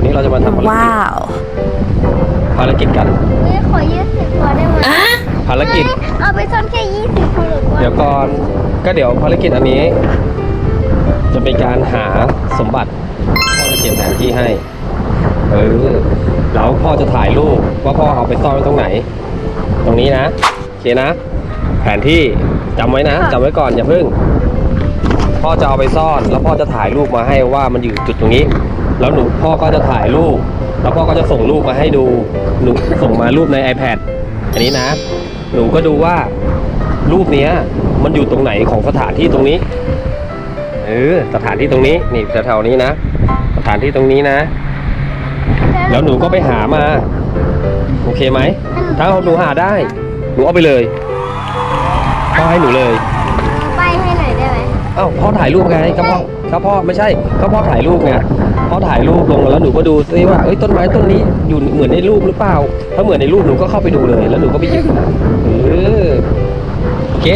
วันนี้เราจะมาทำภารกิจว้าวภารกิจกันไม่ขอยี่สิบพอได้ไหมภารกิจ เอาไปซ่อนแค่ยี่สิบพอหรือว่าเดี๋ยวก่อน ก็เดี๋ยวภารกิจอันนี้ จะเป็นการหาสมบัติพ่อจะเขียนแผนที่ให้ เออ แล้วพ่อจะถ่ายรูปว่าพ่อเอาไปซ่อนไว้ตรงไหน ตรงนี้นะ โอเคนะ แผนที่จำไว้นะจำไว้ก่อนอย่าเพิ่ง พ่อจะเอาไปซ่อน แล้วพ่อจะถ่ายรูปมาให้ว่ามันอยู่จุดตรงนี้ แล้วหนูพ่อก็จะถ่ายรูป แล้วพ่อก็จะส่งรูปมาให้ดูหนูส่งมารูปใน iPad อันนี้นะ หนูก็ดูว่ารูปเนี้ย มันอยู่ตรงไหนของสถานที่ตรงนี้เออสถานที่ตรงนี้นี่แถวๆนี้นะสถานที่ตรงนี้นะ แล้วหนูก็ไปหามา โอเคไหมถ้าหนูหาได้หนูเอาไปเลยพ่อให้หนูเลยไปให้หน่อยได้ไหมเอ้าพ่อถ่ายรูปไงก็พ่อก็พ่อไม่ใช่ก็พ่อถ่ายรูปไง เขาถ่ายรูปลงแล้วหนูก็ดูซิว่าเอ้ยต้นไม้ต้นนี้อยู่เหมือนในรูปหรือเปล่า ถ้าเหมือนในรูปหนูก็เข้าไปดูเลย แล้วหนูก็ไปหยิบเออโอเค